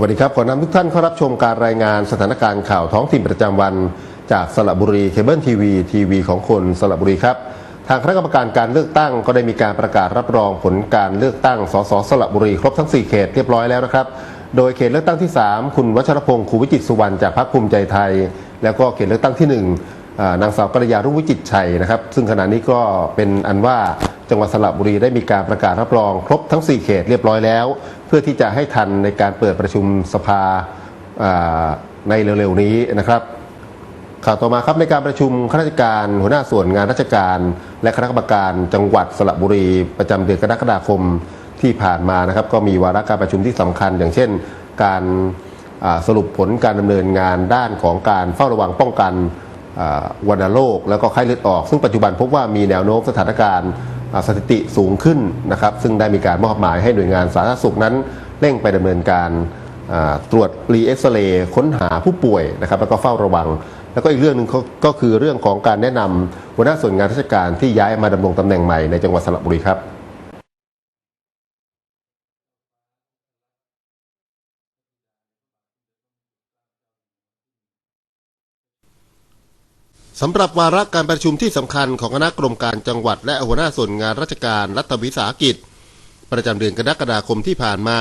วัสดีครับ ขอนำทุกท่านเข้ารับชมการรายงานสถานการณ์ข่าวท้องถิ่นประจำวัน จากสระบุรีเคเบิลทีวีทีวีของคนสระบุรีครับ ทางคณะกรรมการการเลือกตั้งก็ได้มีการประกาศรับรองผลการเลือกตั้งสสสระบุรีครบทั้ง 4 เขตเรียบร้อยแล้วนะครับ โดยเขตเลือกตั้งที่ 3 คุณวัชรพงศ์คูวิจิตรสุวรรณจากพรรคภูมิใจไทย แล้วก็เขตเลือกตั้งที่1อ่านางสาวกัลยารุ่งวิจิตรชัยนะครับ ซึ่งขณะนี้ก็เป็นอันว่าจังหวัดสระบุรีได้มีการประกาศรับรองครบทั้ง 4 เขตเรียบร้อยแล้ว เพื่อที่จะให้ทันในการเปิดประชุมสภาในเร็วๆนี้นะครับข่าวต่อมาครับในการประชุมข้าราชการหัวหน้าส่วนงานราชการ และคณะกรรมการจังหวัดสระบุรี ประจำเดือนกรกฎาคมที่ผ่านมานะครับ ก็มีวาระการประชุมที่สำคัญ อย่างเช่น การสรุปผลการดำเนินงานด้านของการเฝ้าระวังป้องกันวัณโรคแล้วก็ไข้เลือดออก ซึ่งปัจจุบันพบว่ามีแนวโน้มสถานการณ์ สถิติสูงขึ้นนะครับ ซึ่งได้มีการมอบหมายให้หน่วยงานสาธารณสุขนั้นเร่งไปดำเนินการตรวจรีเอ็กซเรย์ค้นหาผู้ป่วยนะครับ แล้วก็เฝ้าระวัง แล้วก็อีกเรื่องหนึ่งก็คือเรื่องของการแนะนำหัวหน้าส่วนงานราชการที่ย้ายมาดำรงตำแหน่งใหม่ในจังหวัดสระบุรีครับ สำหรับวาระการประชุมที่สำคัญของคณะกรมการจังหวัด และหัวหน้าส่วนงานราชการรัฐวิสาหกิจ ประจำเดือนกรกฎาคมที่ผ่านมา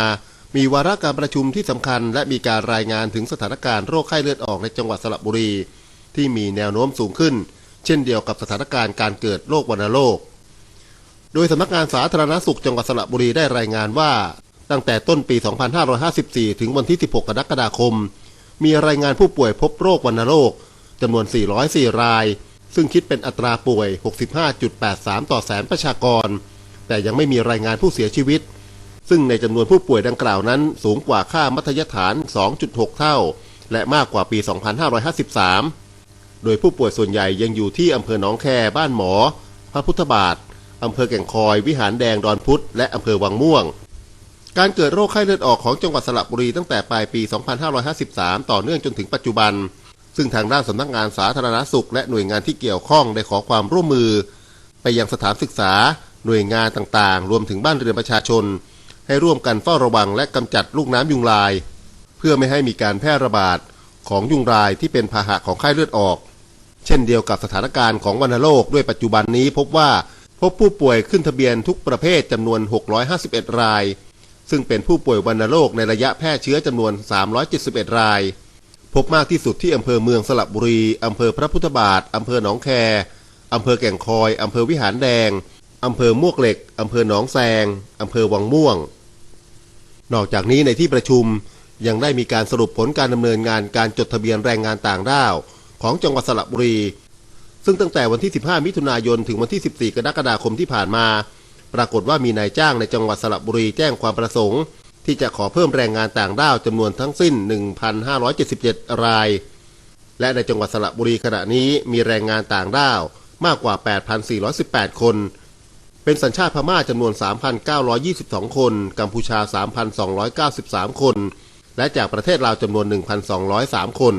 มีวาระการประชุมที่สำคัญ และมีการรายงานถึงสถานการณ์โรคไข้เลือดออกในจังหวัดสระบุรี ที่มีแนวโน้มสูงขึ้น เช่นเดียวกับสถานการณ์การเกิดโรควัณโรค โดยสำนักงานสาธารณสุขจังหวัดสระบุรีได้รายงานว่า ตั้งแต่ต้นปี 2554 ถึงวันที่ 16 กรกฎาคม มีรายงานผู้ป่วยพบโรควัณโรค จำนวน 404 ราย ซึ่งคิดเป็นอัตราป่วย 65.83 ต่อแสนประชากร แต่ยังไม่มีรายงานผู้เสียชีวิต ซึ่งในจำนวนผู้ป่วยดังกล่าวนั้น สูงกว่าค่ามัธยฐาน 2.6 เท่า และมากกว่าปี 2553 โดยผู้ป่วยส่วนใหญ่ยังอยู่ที่อำเภอหนองแคบ้านหมอ พระพุทธบาทอำเภอแก่งคอย วิหารแดงดอนพุธและอำเภอวังม่วงการเกิดโรคไข้เลือดออกของจังหวัดสระบุรีตั้งแต่ปลายปี 2553 ต่อเนื่องจนถึงปัจจุบัน ซึ่งทางด้านสำนักงานสาธารณสุข และหน่วยงานที่เกี่ยวข้องได้ขอความร่วมมือ ไปยังสถานศึกษา หน่วยงานต่างๆ รวมถึงบ้านเรือนประชาชน ให้ร่วมกันเฝ้าระวังและกำจัดลูกน้ำยุงลาย เพื่อไม่ให้มีการแพร่ระบาดของยุงลายที่เป็นพาหะของไข้เลือดออก เช่นเดียวกับสถานการณ์ของวัณโรคด้วยปัจจุบันนี้พบว่าพบผู้ป่วยขึ้นทะเบียนทุกประเภทจำนวน 651 ราย ซึ่งเป็นผู้ป่วยวัณโรคในระยะแพร่เชื้อจำนวน 371 ราย พบมากที่สุดที่อำเภอเมืองสระบุรี อำเภอพระพุทธบาท อำเภอหนองแค อำเภอแก่งคอย อำเภอวิหารแดง อำเภอมวกเหล็ก อำเภอหนองแซง อำเภอวังม่วง นอกจากนี้ในที่ประชุมยังได้มีการสรุปผลการดำเนินงานการจดทะเบียนแรงงานต่างด้าวของจังหวัดสระบุรี ซึ่งตั้งแต่วันที่ 15 มิถุนายน ถึงวันที่ 14 กรกฎาคมที่ผ่านมา ปรากฏว่ามีนายจ้างในจังหวัดสระบุรีแจ้งความประสงค์ ที่จะขอเพิ่มแรงงานต่างด้าวจำนวนทั้งสิ้น 1,577 ราย และในจังหวัดสระบุรีขณะนี้มีแรงงานต่างด้าวมากกว่า 8,418 คน เป็นสัญชาติพม่าจำนวน 3,922 คน กัมพูชา 3,293 คน และจากประเทศลาวจำนวน 1,203 คน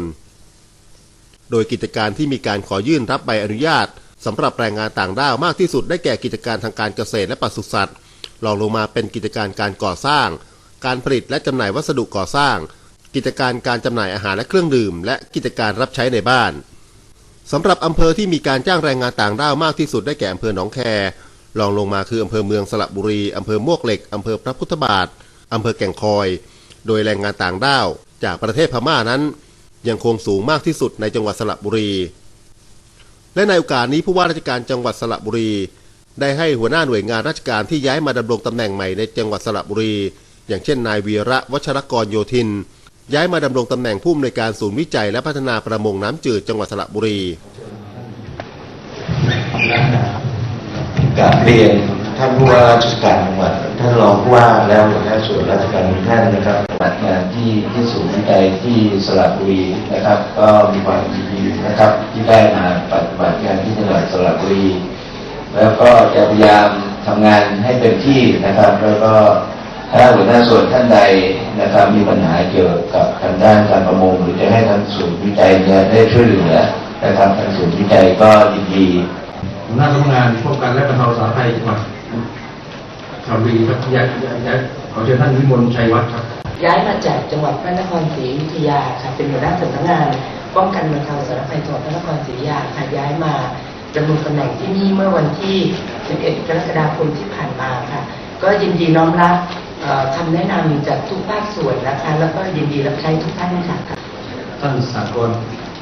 โดยกิจการที่มีการขอยื่นรับใบอนุญาตสำหรับแรงงานต่างด้าวมากที่สุดได้แก่กิจการทางการเกษตรและปศุสัตว์รองลงมาเป็นกิจการการก่อสร้าง การผลิตและจำหน่ายวัสดุก่อสร้าง กิจการการจำหน่ายอาหารและเครื่องดื่ม และกิจการรับใช้ในบ้านสำหรับอำเภอที่มีการจ้างแรงงานต่างด้าวมากที่สุดได้แก่อำเภอหนองแครองลงมาคืออำเภอเมืองสระบุรีอำเภอมวกเหล็กอำเภอพระพุทธบาทอำเภอแก่งคอย โดยแรงงานต่างด้าว จากประเทศพม่านั้น ยังคงสูงมากที่สุดในจังหวัดสระบุรี และในโอกาสนี้ผู้ว่าราชการจังหวัดสระบุรี ได้ให้หัวหน้าหน่วยงานราชการที่ย้ายมาดำรงตำแหน่งใหม่ในจังหวัดสระบุรี อย่างเช่นนายวีระวัชรกรโยธิน ย้ายมาดำรงตำแหน่งผู้อำนวยการศูนย์วิจัยและพัฒนาประมงน้ำจืดจังหวัดสระบุรีกราบเรียนท่านผู้ว่าราชการจังหวัดท่านรองผู้ว่าแล้วหัวหน้าส่วนราชการทุกท่านนะครับปฏิบัติงานที่ที่ศูนย์วิจัยที่สระบุรีนะครับ ก็มีความยินดีนะครับ ที่ได้มาปฏิบัติงานที่จังหวัดสระบุรี แล้วก็จะพยายามทำงานให้เต็มที่นะครับ แล้วก็ ถ้าหัวหน้าส่วนท่านใดนะครับ มีปัญหาเกี่ยวกับทางด้านการประมงหรือจะให้ทางศูนย์วิจัยเนี่ยได้ช่วยเหลือนะครับทางศูนย์วิจัยก็ยินดีหัวหน้าสำนักงานป้องกันและบรรเทาสาธารณภัยจังหวัดชลบุรีครับยายยายขอเชิญท่านวิมลชัยวัฒน์ครับย้ายมาจากจังหวัดพระนครศรีอยุธยาค่ะเป็นหัวหน้าสำนักงาน ป้องกันบรรเทาสาธารณภัยจังหวัดพระนครศรีอยุธยาค่ะย้ายมาดำรงตำแหน่งที่นี่เมื่อวันที่ 11 กรกฎาคมที่ผ่านมาค่ะ ก็ยินดีน้อมรับเอ่อ คำแนะนำจากทุกภาคส่วนนะคะ แล้วก็ยินดีรับใช้ทุกท่านค่ะท่านสากล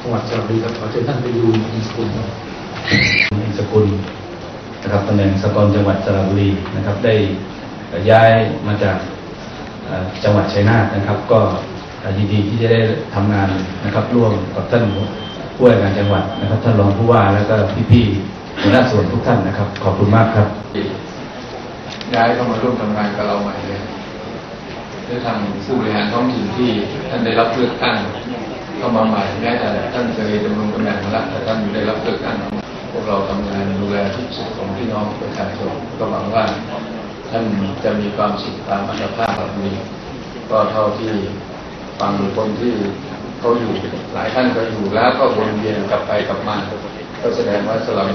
จังหวัดสระบุรีครับขอเชิญท่านไปดูอินสกุลอิสกุลนะครับตำแหน่งสกลจังหวัดสระบุรีนะครับ ได้ย้ายมาจากจังหวัดชัยนาทนะครับ ก็ยินดีที่จะได้ทำงานนะครับร่วมกับท่านผู้ว่าการจังหวัดนะครับ ท่านรองผู้ว่าแล้วก็พี่ๆหัวหน้าส่วนทุกท่านนะครับ ขอบคุณมากครับ ย้ายเข้ามาร่วมทำงานกับเราใหม่เลยด้วยทางผู้บริหารท้องถิ่นที่ท่านได้รับเลือกตั้งเข้ามาใหม่แม้แต่ท่านเคยดำรงตำแหน่งมาแล้วแต่ท่านได้รับเลือกตั้งพวกเราทำงานดูแลทุกสุขของพี่น้องประชาชนก็หวังว่าท่านจะมีความสุขตามอัตภาพแบบนี้ ก็เท่าที่ฟังคนที่เขาอยู่หลายท่านก็อยู่แล้วก็วนเวียนกลับไปกลับมา ก็แสดงว่าสลับ